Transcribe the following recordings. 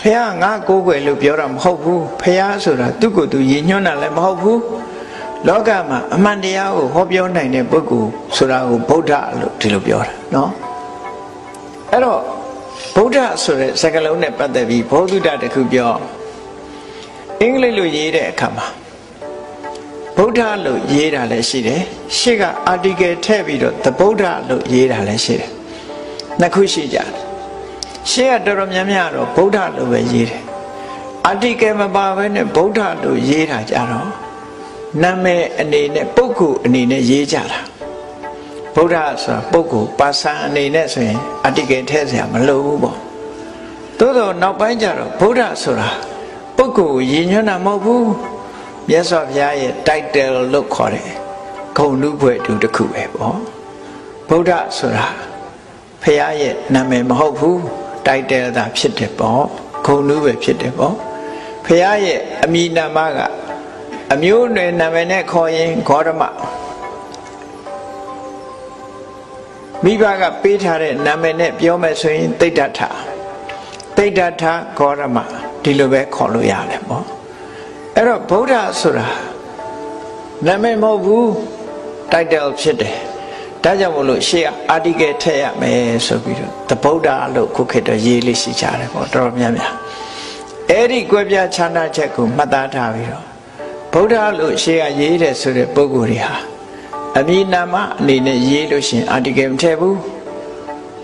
ဖះငါကိုးကွယ်လို့ပြောတာမဟုတ်ဘူးဖះဆိုတာသူ့ကိုယ်သူရည်ညွှန်းတာလည်းမဟုတ်ဘူးလောကမှာအမှန်တရားကိုဟောပြောနိုင်တဲ့ပုဂ္ဂိုလ်ဆိုတာကိုဗုဒ္ဓလို့ဒီလိုပြောတာနော်အဲ့တော့ဗုဒ္ဓဆိုတဲ့စကားလုံးနဲ့ပတ်သက်ပြီးဘောဓုတတခုပြောအင်္ဂလိပ်လိုရေးတဲ့အခါမှာဗုဒ္ဓလို့ရေးတာလည်းရှိတယ်ရှေ့က article ထည့်ပြီးတော့ the ဗုဒ္ဓလို့ရေးတာလည်းရှိတယ်နှစ်ခုရှိကြတယ် ရှေ့ကတော်တော်များများတော့ဗုဒ္ဓလို့ပဲရေးတယ် article မပါဘဲနဲ့ဗုဒ္ဓလို့ရေးတာကြတော့နာမည်အနေနဲ့ပုဂ္ဂိုလ်အနေနဲ့ရေးကြတာဗုဒ္ဓဆိုတာပုဂ္ဂိုလ်ပါဆန်အနေနဲ့ဆိုရင် article ထည့်စရာမလိုဘူးပေါ့သို့တော့နောက်ပိုင်းကျတော့ဗုဒ္ဓဆိုတာပုဂ္ဂိုလ်ကိုရည်ညွှန်းတာမဟုတ်ဘူးမြတ်စွာဘုရားရဲ့ title လို့ခေါ်တယ်ဂုဏ်လူဘွယ်တူတစ်ခုပဲပေါ့ဗုဒ္ဓဆိုတာဘုရားရဲ့နာမည်မဟုတ်ဘူး title သာဖြစ်တယ်ပေါ့ဂုဏ်လူပဲဖြစ်တယ်ပေါ့ဘုရားရဲ့အမိနာမကအမျိုးအနွယ်နာမည်နဲ့ခေါ်ရင်ဂေါရမမိဘကပေးထားတဲ့နာမည်နဲ့ပြောမယ်ဆိုရင်တိဋ္ဌထတိဋ္ဌထဂေါရမဒီလိုပဲခေါ်လို့ရတယ်ပေါ့အဲ့တော့ဗုဒ္ဓဆိုတာနာမည်မဟုတ်ဘူး title ဖြစ်တယ် ဒါကြောင့်မို့လို့ရှေ့က article ထည့်ရမယ်ဆိုပြီးတော့တဗုဒ္ဓလို့ခုခေတ်တော့ရေးလေးရှိကြတယ်ပေါ့တော်တော်များများအဲ့ဒီကွဲပြားခြားနားချက်ကိုမှတ်သားထားပြီးတော့ဗုဒ္ဓလို့ရှေ့ကရေးတယ်ဆိုတဲ့ပုဂ္ဂိုလ်တွေဟာအမည်နာမအနေနဲ့ရေးလို့ရှိရင် article မထည့်ဘူး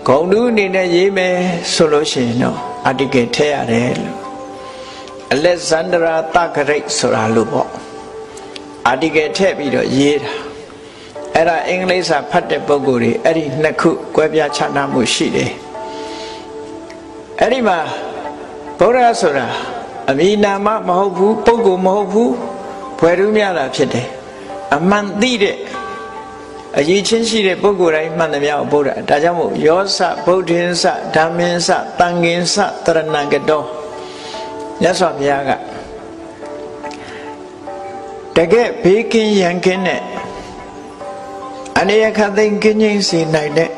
ဂုံတူးအနေနဲ့ရေးမယ်ဆိုလို့ရှိရင်တော့ article ထည့်ရတယ်လို့အလက်ဇန္ဒရာတဂရိတ်ဆိုတာလို့ပေါ့ article ထည့်ပြီးတော့ရေးတာ အဲ့ဒါအင်္ဂလိပ်စာဖတ်တဲ့ပုဂ္ဂိုလ်တွေအဲ့ဒီနှစ်ခုကွဲပြားခြားနားမှုရှိတယ်အဲ့ဒီမှာဗုဒ္ဓဆိုတာအမည်နာမမဟုတ်ဘူးပုဂ္ဂိုလ်မဟုတ်ဘူးဘွယ်ထူးများတာဖြစ်တယ်အမှန်သိတဲ့အရေးချင်းရှိတဲ့ပုဂ္ဂိုလ်တိုင်းမှန်တယ်များဗုဒ္ဓဒါကြောင့်မို့ယောစဗုဒ္ဓင်းစဓမ္မင်းစတန်ခင်းစတရဏဂတောမြတ်စွာဘုရားကတကယ်ဘေးကင်းရန်ကင်းတဲ့ အနေရခသိင်ကင်းချင်းစီနိုင်တဲ့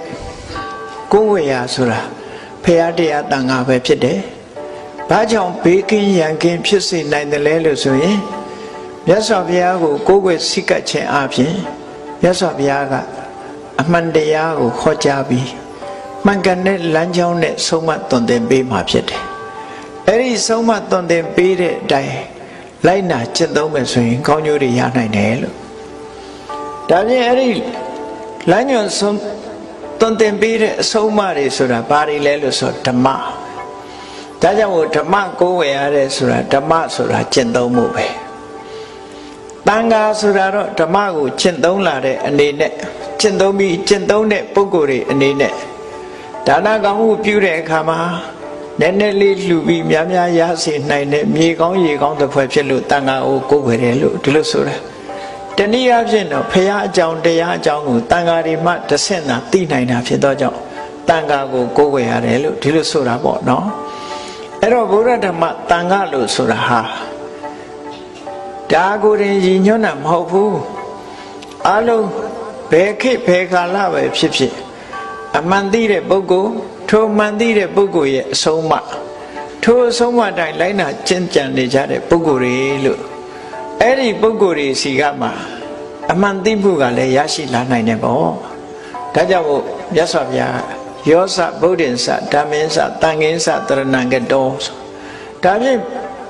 ကိုယ်ဝေယဆိုတာဖရာတရားတန်ခါပဲဖြစ်တယ်။ဘာကြောင့်ဘေးကင်းရန်ကင်းဖြစ်စေနိုင်တယ်လဲလို့ဆိုရင်မြတ်စွာဘုရားကိုကိုယ်ွယ်စိတ်ကပ်ခြင်းအပြင်မြတ်စွာဘုရားကအမှန်တရားကိုခေါ်ကြားပြီးမှန်ကန်တဲ့လမ်းကြောင်းနဲ့ဆုံးမသွန်သင်ပေးမှာဖြစ်တယ်။အဲ့ဒီဆုံးမသွန်သင်ပေးတဲ့အတိုင်းလိုက်နာကျင့်သုံးမယ်ဆိုရင်ကောင်းကျိုးတွေရနိုင်တယ်လို့ဒါပြင်အဲ့ဒီ လမ်းညွန်ဆုံးသွန်သင်ပေးတဲ့အဆုံးအမတွေဆိုတာဘာတွေလဲလို့ဆိုဓမ္မဒါကြောင့်မို့ဓမ္မကိုးဝယ်ရတဲ့ဆိုတာဓမ္မဆိုတာကျင့်သုံးမှုပဲတန်ခါဆိုတာတော့ဓမ္မကိုကျင့်သုံးလာတဲ့အနေနဲ့ကျင့်သုံးပြီးကျင့်သုံးတဲ့ပုဂ္ဂိုလ်တွေအနေနဲ့ဒါနကောင်းမှုပြုတဲ့အခါမှာနည်းနည်းလေးလှူပြီးများများရစေနိုင်တဲ့မြေကောင်းရေကောင်းတစ်ဖွဲ့ဖြစ်လို့တန်ခါကိုကိုးဝယ်တယ်လို့ဒီလိုဆိုတာ တနည်းအားဖြင့်တော့ဖရာအကြောင်းတရားအကြောင်းကိုတန်ခါတွေမှတစ်ဆင့်သာသိနိုင်တာဖြစ်သောကြောင့်တန်ခါကိုကိုးဝယ်ရတယ်လို့ဒီလိုဆိုတာပေါ့နော်အဲ့တော့ဘုရားဓမ္မတန်ခါလို့ဆိုတာဟာဒါကိုယ်ရင်ရည်ညွှန်းတာမဟုတ်ဘူးအလုံးဘယ်ခေတ်ဘယ်ကာလပဲဖြစ်ဖြစ်အမှန်သိတဲ့ပုဂ္ဂိုလ်ထိုမှန်သိတဲ့ပုဂ္ဂိုလ်ရဲ့အဆုံးအမထိုအဆုံးအမတိုင်းလိုက်နာကျင့်ကြံနေကြတဲ့ပုဂ္ဂိုလ်တွေလို့ အဲ့ဒီပုဂ္ဂိုလ်တွေစီကမှအမှန်သိမှုကလည်းရရှိလာနိုင်တယ်ပေါ့ဒါကြောင့်မို့မြတ်စွာဘုရားယောစဗုဒ္ဓင်္စဓမ္မင်း္စတန်ခင်း္စတရဏံကတောဆိုဒါဖြင့်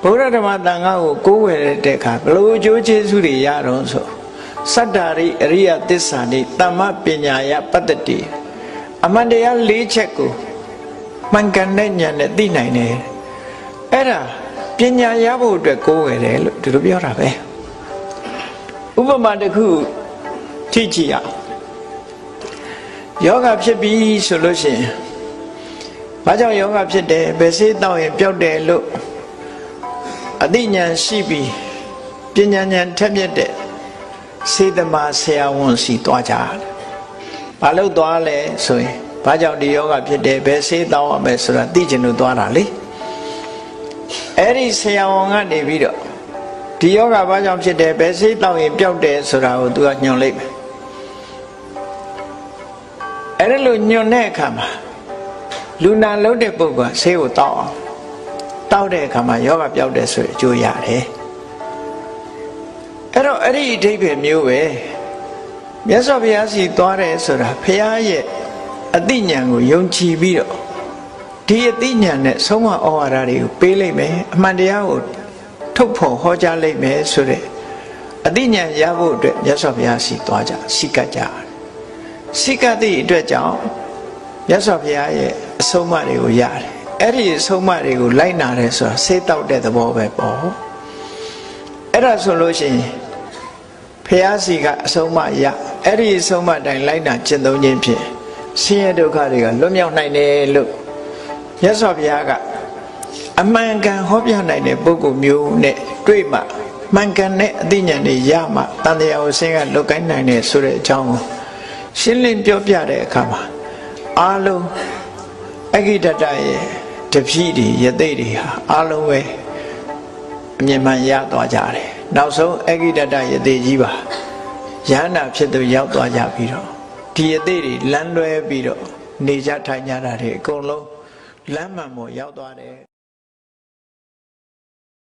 ဘုရားဓမ္မတန်ခါကိုကိုးဝယ်တဲ့အခါဘလို့အကျိုးကျေးဇူးတွေရတော့ဆိုစတ္တာရိအရိယသစ္စာနိတမ္မပညာယပတ္တတိအမှန်တရား၄ချက်ကိုမှန်ကန်တဲ့ဉာဏ်နဲ့သိနိုင်တယ်အဲ့ဒါ ပညာရဖို့အတွက်ကိုးဝယ်တယ်လို့ဒီလိုပြောတာပဲဥပမာတစ်ခုထိကြည့်ရအောင်ယောဂဖြစ်ပြီဆိုလို့ရှိရင်ဘာကြောင့်ယောဂဖြစ်တယ်ဘယ်စေးတောက်ရင်ပျောက်တယ်လို့အသိဉာဏ်ရှိပြီးပညာဉာဏ်ထက်မြက်တဲ့စေတမဆရာဝန်စီသွားကြတယ်ဘာလို့သွားလဲဆိုရင်ဘာကြောင့်ဒီယောဂဖြစ်တယ်ဘယ်စေးတောက်ရမယ်ဆိုတာသိချင်လို့သွားတာလေ အဲ့ဒီဆရာဝန်ကနေပြီးတော့ဒီယောဂဘာကြောင့်ဖြစ်တယ်ဘယ်စေးတောက်ရင်ပျောက်တယ်ဆိုတာကိုသူကညွှန်လိုက်မယ်အဲ့ဒါလို့ညွှန်တဲ့အခါမှာလူနာလုံးတဲ့ပုဂ္ဂိုလ်ကဆေးကိုတောက်အောင်တောက်တဲ့အခါမှာယောဂပျောက်တယ်ဆိုရင်အကျိုးရတယ်အဲ့တော့အဲ့ဒီအဓိပ္ပာယ်မျိုးပဲမြတ်စွာဘုရားစီသွားတယ်ဆိုတာဘုရားရဲ့အသိဉာဏ်ကိုယုံကြည်ပြီးတော့ ဒီအသိဉာဏ်နဲ့ဆုံးမဩဝါဒတွေကိုပေးလိုက်မယ်အမှန်တရားကိုထုတ်ဖော်ဟောကြားလိုက်မယ်ဆိုတဲ့အသိဉာဏ်ရဖို့အတွက်မြတ်စွာဘုရားစီသွားကြစိတ်ကကြတယ်စိတ်ကသည့်အတွက်ကြောင့်မြတ်စွာဘုရားရဲ့အဆုံးအမတွေကိုရတယ်အဲ့ဒီအဆုံးအမတွေကိုလိုက်နာတယ်ဆိုတာစေးတောက်တဲ့သဘောပဲပေါ့အဲ့ဒါဆိုလို့ရှိရင်ဘုရားစီကအဆုံးအမရအဲ့ဒီအဆုံးအမတိုင်းလိုက်နာကျင့်သုံးခြင်းဖြင့်ဆင်းရဲဒုက္ခတွေကလွတ်မြောက်နိုင်တယ်လို့ မြတ်စွာဘုရားကအမှန်ကန်ဟောပြနိုင်တဲ့ပုဂ္ဂိုလ်မျိုးနဲ့တွေ့မှမှန်ကန်တဲ့အသိဉာဏ်တွေရမှတန်တရားကိုဆင်းကလွတ်ကိုင်းနိုင်တယ်ဆိုတဲ့အကြောင်းကိုရှင်းလင်းပြောပြတဲ့အခါမှာအားလုံးအဂိတတရဲ့တပည့်တွေယသိတွေဟာအားလုံးပဲအမြင်မှန်ရသွားကြတယ်နောက်ဆုံးအဂိတတယသိကြီးပါယန္တာဖြစ်သူရောက်သွားကြပြီးတော့ဒီယသိတွေလမ်းလွဲပြီးတော့နေကြထိုင်ကြတာတွေအကုန်လုံး လမ်းမှန်ပေါ်ရောက်သွားတယ်